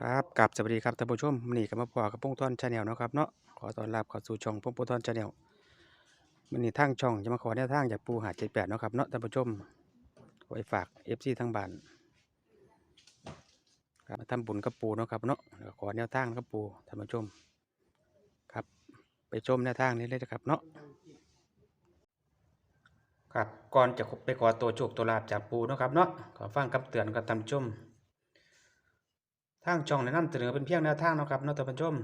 ครับกับสวัสดีครับท่านผู้ชมมื้อนี้ก็มาพบกับพงษ์ทอนชาแนลเนาะครับเนาะขอต้อนรับเข้าสู่ช่องพงษ์ทอนชาแนลมื้อนี้ทางช่องจะมาขอแนวทางจากปูหา78เนาะครับเนาะท่านผู้ชมไว้ฝาก FC ทางบ้านครับมาทำบุญกับปูเนาะครับเนาะขอแนวทางกับปูท่านผู้ชมครับ ไปชมแนวทางนี้เลยนะครับเนาะ ครับก่อนจะไปขอตัวโชคตัวลาบจากปูนะครับเนาะขอฟังคำเตือนกับท่านชมทางช่องแนะนำเสนอเป็นเพียงแนวทางนะครับเนาะท่านผู้ชม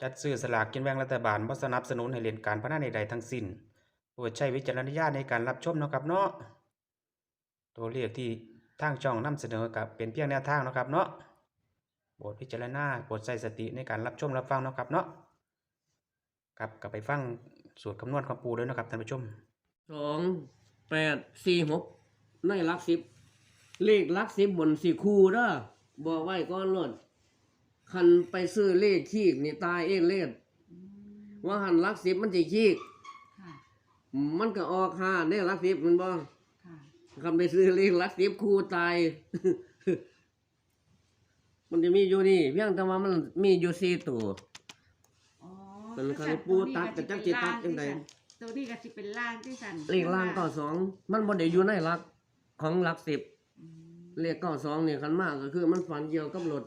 จัดซื้อสลากกินแบ่งรัฐบาลบ่สนับสนุนให้เล่นการพนันใดๆทั้งสิ้นโปรดใช้วิจารณญาณในการรับชมนะครับเนาะตัวเลขที่ทางช่องนำเสนอกับเป็นเพียงแนวทางนะครับเนาะโปรดพิจารณาโปรดใช้สติในการรับชมรับฟังนะครับเนาะครับกลับไปฟังสูตรคำนวณของปูด้วยนะครับท่านผู้ชม สองแปดสี่หกในหลักสิบ เลขหลักสิบบนสี่คูเด้อบอกไว้ก่อนโลดคันไปซื้อเลขขี้นี่ตายเองเลขว่าหันหลักสิบมันจะขี้ค่ะ มันก็ออกห้าได้หลักสิบมันบ่ค่ะคันไปซื้อเลขหลักสิบคูตาย มันจะมีอยู่นี่เพียงแต่ว่ามันมีอยู่สี่ตัว อ๋อเป็นคันปูตัดกับจักจิตัดจังใด ตัวนี้ก็สิเป็นล่างที่สันเลขล่างเก้าสองมันบ่ได้อยู่ในหลักของหลักสิบอืมเลขเก้าสองเนี่ยคันมากก็คือมันฝันเกี่ยวกับรถ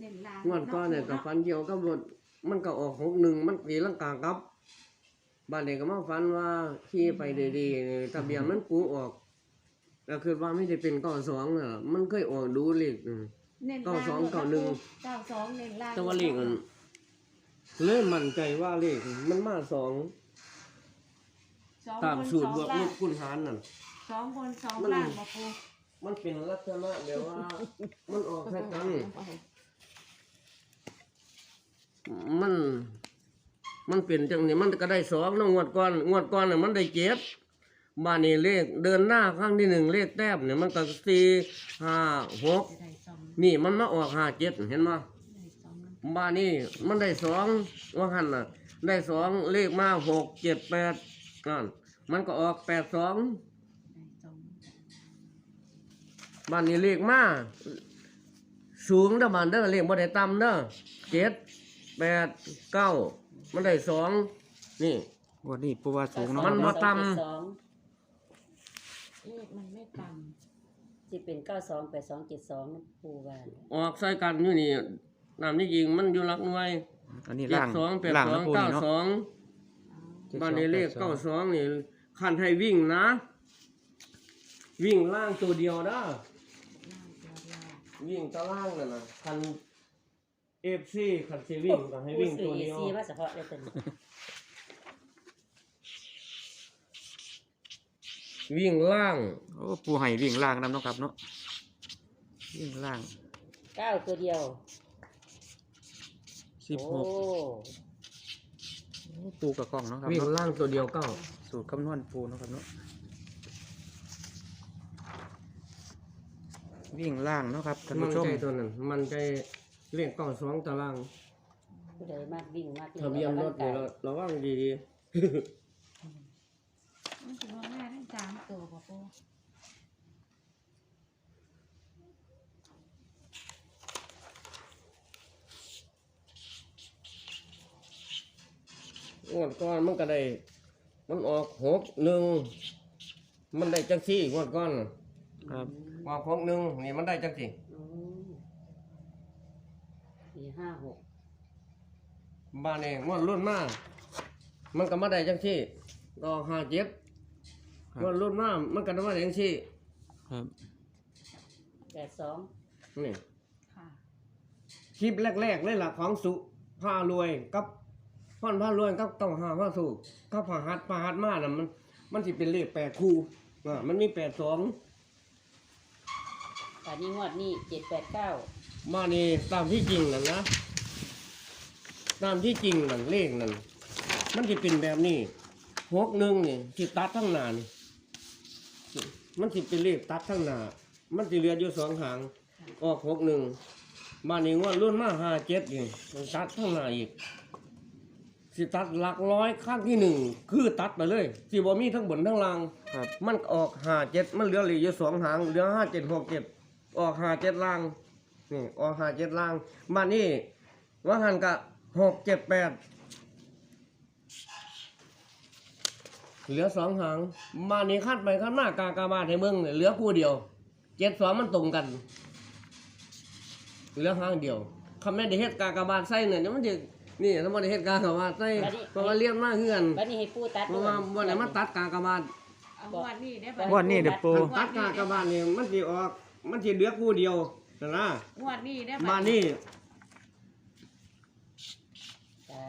เน้นล่างงวดก้อนเนี่ยก็ฝันเกี่ยวกับรถมันก็ออกหกหนึ่งมันตีลังกากับบ้านเด็กก็มาฝันว่าขี่ไปดีๆนี่ทะเบียนมันปูออกก็คือว่าไม่ได้เป็นเก้าสองน่ะมันเคยออกดูเลขอืม เน้นเก้าล่างสองเก้าหนึ่ง เก้าสองเน้นล่างแต่ว่าเลขมันเริ่มมั่นใจว่าเลขมันมาสอง สองตามบนสูตรสองบวกล่าลงบคูณหารนั่น สองบนสองมัน ล่างมาปูมันเป็นลักษณะแบบว่า มันออกแค่กันมัน มันเป็นจังนี้มันก็ได้สองเนาะงวดก่อนงวดก่อนน่ะมันได้เจ็ดบ้านนี้เลขเดินหน้าข้างที่หนึ่งเลขแต้มเนี่ยมันก็สี่ห้าหกจะได้สองนี่มันมาออกห้าเจ็ดเห็นไหมได้สองได้บ้านนี้มันได้สองว่าหันน่ะ ได้สองเลขมาหกเจ็ดแปดนั่น มันก็ออกแปดสองสองบ้านนี้เลขมาสูงเด้อบ้านเด้อเลขบ่ได้ต่ำเด้อเจ็ดแปดเก้ามันได้สองนี่ วันนี้ปูว่าสูงเนาะมันบ่ต่ำ สองเลขมันไม่ต่ที่เป็นเก้าสองแปดสองเจ็ดสองปูวานออกใส่กันอยู่นี่น้ำนี่ยิงมันอยู่หลักหน่วยอันนี้เจ็ดล่างสองแปดล่างสอนะงปูเก้านี่เนาะ สองำอ๋อบ้านนี้เลขเก้าสองนี่ คันให้วิ่งนะ วิ่งล่างตัวเดียวนะล่างตัวล่างวิ่งตารางนั่นนะคันเอฟซีคันซีวิ่งก็ให้วิ่งตัวเดียว ซีมาเฉพาะเลยตัวนี้วิ่งล่าง โอ้ปูให้วิ่งล่างนำเนาะครับเนาะวิ่งล่างเก้าตัวเดียวสิบหโอ้ก ปูกับกล้องเนาะครับวิ่งเนาะล่างตัวเดียวเก้าสูตรคำนวณปูเนาะครับเนาะวิ่งล่างเนาะครับท่านมันผู้ชมใจตัวนั้น มันใจเลขเก้าสองตาราง ผู้ใดมากวิ่งมากทะเบียนรถนี่เราระวังดีมันถือว่าแม่ทั้งสามตัวป่ะปู งวดก้อนมันก็ได้ มันออกหกหนึ่งมันได้จังสี่งวดก้อนน่ะครับ ออกหกหนึ่งนี่มันได้จังสี่อืมสี่ห้าหกบ้านเองงวดรุ่นมากมันก็มาได้จังสี่ก็ห้าเจ็ดงวดรุ่นมากมันก็ได้มาได้จังสี่ครับแปดสองนี่ค่ะ คลิปแรกๆเลยล่ะของสุพารวยกับ พ่อนพารวยกับต้องหาพาสูกกับพาหัดพาหัดมาน่ะมัน มันสิเป็นเลขแปดคู่อ่ามันมีแปดสองตอนนี้งวดนี้เจ็ดแปดเก้ามานี่ตามที่จริงนั่นนะตามที่จริงนั่นเลขนั่นมันจะเป็นแบบนี้หกหนึ่งนี่สิตัดทั้งหน้านี่มันสิเป็นเลขตัดทั้งหน้ามันสิเหลืออยู่สองหางออกหกหนึ่งมานี่งวดรุ่นมาห้าเจ็ดนี่มันตัดทั้งหน้าอีก สิตัดหลักร้อยข้างที่หนึ่งคือตัดไปเลยสิบ่มีทั้งบนทั้งล่าง ครับ มันออกห้าเจ็ดมันเหลือเหลืออยู่สองหางเหลือห้าเจ็ดหกเจ็ดออกหาเจ็ดล่างนี่ออกหาเจ็ดล่างมานี่ว่าหันกะหกเจ็ดแปดเหลือสองหางมานี่คัดไปคัดมากากาบาทให้มึงเหลือคู่เดียวเจ็ดสองมันตรงกัน เหลือหางเดียวคำแม่นได้เฮ็ดกากบาทใส่เนี่ยมันจะ นี่ถ้าบ่ได้เฮ็ดกากบาทใส่เพราะว่าเรียนมาคือกันบัดนี้ให้ปูตัดเพราะว่าบ่ได้มาตัดกากบาทเอางวดนี้ได้ปะงวดนี้เด้อปูตัดกากบาทนี่มันสิออก มันสิเหลือคู่เดียวนั่นนะงวดนี้ได้ปะมานี่จ้ะ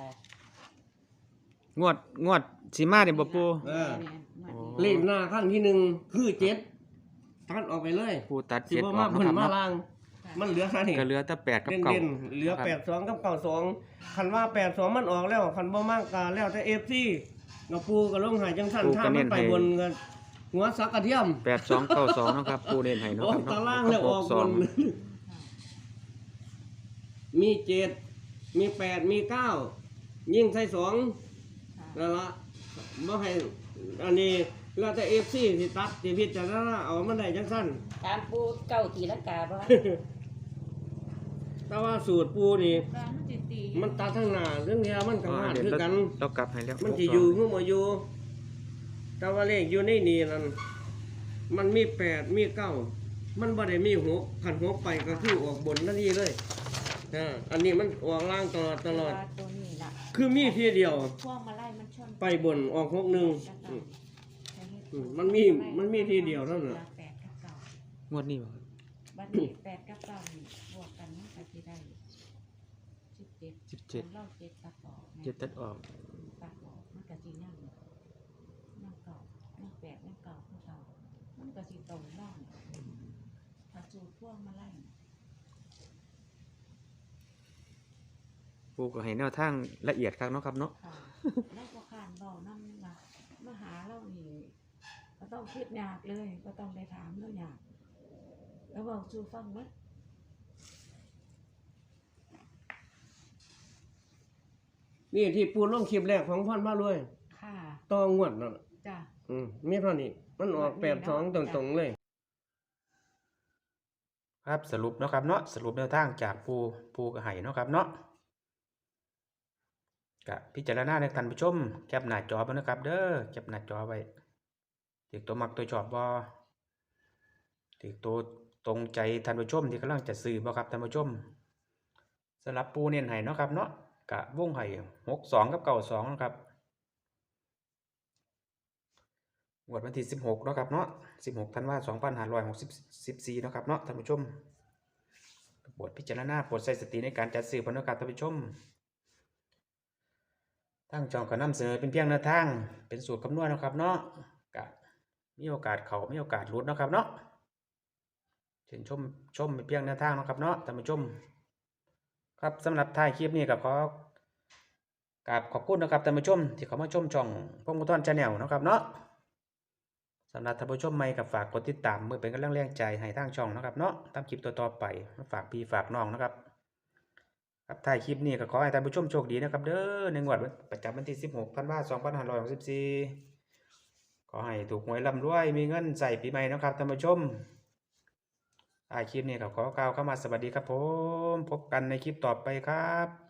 งวดงวดสิมาเนี่ยบ่ปูเออเนี่ยงวดนี้เลขหน้าขั้นที่หนึ่งคือเจ็ดตัดออกไปเลย ปูตัดสิเจ็ดบ่อมาอกบนเนาะครับมาเนาะล่าง มันเหลือแค่นี้ก็เหลือแต่แปดกับเด่นเก้าเด่นๆเหลือครับแปดสองกับเก้าสองคันว่าแปดสองมันออกแล้วคันบ่มากกาแล้วแต่เอฟซีกระปูก็ลงหายจังสั้นถ้ามันไปบนกันหัวสักกระเทียมแปดสองเก้าสองเนาะครับปูเด่นให้เนาะออคกรับตาเนาะล่างแล้วออกสบองนมีเจ็ดมีแปดมีเก้ายิ่งใส่สองค่ะนั่นละบ่ให้อันนี้แล้วแต่เอฟซีสิตัดสิพิจารณาเอามันได้จังสั้น ตามปูเก้าตีลังกาบ่ แต่ว่าสูตรปูนี่การมันจะตีมันตัดทั้งหน้าเรื่องเดียวมันก็อ๋อมาเดี๋ยวคือเรากัน เรากลับให้แล้วมันสิอยู่คือบ่อยู่ แต่ว่าเลขอยู่ในนี่นั่นมันมีแปดมีเก้ามันบ่ได้มีหกขันหกไปก็คือออกบนนั่นนี่เลยอ่าอันนี้มันออกล่างตลอดตลอดว่าตัวนี้ล่ะคือมีทีเดียว พวงมาไล่มันชนไปบนออกหกหนึ่งอืม อืมมันมีมันมีทีเดียวเท่านั้น แปดกับเก้างวดนี้บ่ครับ บัดนี้แปดกับเก้านี่บวกกันมันก็สิได้สิบเจ็ดสิบเจ็ดเล่าเจ็ดตัดออกนะเจ็ดตัดออกตัดออกมันก็สินั่งนั่งเก่านั่งแปดนั่งเก่าคือเก่ามันก็สิตรงร่องถ้าสูตรพวงมาไล่ปูก็ให้แนวทางละเอียดครับเนาะครับเนาะค่ะแล้วก็ขานเบานั่นว่ามาหาเรานี่ก็ต้องคิดยากเลย ก็ต้องได้ถามเรายาก แล้วบอกสู่ฟังมั้ย นี่ที่ปูลงคลิปแรกของพ่อนมาเลยค่ะต่องวดนั่นจ้ะ อืมมีเท่านี้ มันออกแปดสองตรงๆเลย ครับสรุปเนาะครับเนาะสรุปแนวทางจากปูปูก็ให้เนาะครับเนาะกะพิจารณาในท่านผู้ชมแคปหน้าจอไว้นะครับ เด้อแคปหน้าจอไว้ติดตัวมักตัวชอบบ่ติดตัวตรงใจท่านผู้ชมที่กำลังจะซื้อบ่ครับท่านผู้ชมสำหรับปูเน้นให้เนาะครับเนาะ กะวงให้หกสองกับเก้าสองนะครับวดวันที่สิบหกนะครับเนาะสิบหกธันวาสองพันห้าร้อยหกสิบสิบสี่นะครับเนาะท่านผู้ชมโปรดพิจารณาโปรดใส่สติในการจัดซื้อพนักงานท่านผู้ชมทางจองก็นำเสนอเป็นเพียงแนวทาง เป็นสูตรคำนวณนะครับเนาะกะมีโอกาสเขามีโอกาสลุดนะครับเนาะเชิญชมชมเป็นเพียงแนวทางนะครับเนาะท่านผู้ชม ครับสำหรับท้ายคลิปนี้ก็ขอกราบขอบคุณนะครับท่านผู้ชม ที่เข้ามาชมช่องพงกุทอนชาแนลนะครับเนาะสำหรับท่านผู้ชมใหม่กับฝากกดติดตามเมื่อเป็นกำลังแรงใจให้ทางช่องนะครับเนาะตามคลิปต่อไปฝากพี่ฝากน้องนะครับครับท้ายคลิปนี้ก็ขอให้ท่านผู้ชมโชคดีนะครับเด้อในงวดวันประจำวันที่ 16ธันวาคม2564ขอให้ถูกหวยร่ำรวยมีเงินใส่ปีใหม่นะครับท่านผู้ชม ท้าคลิปนี้ก็ขอกล่าวเข้ามาสวัสดีครับผม พบกันในคลิปต่อไปครับ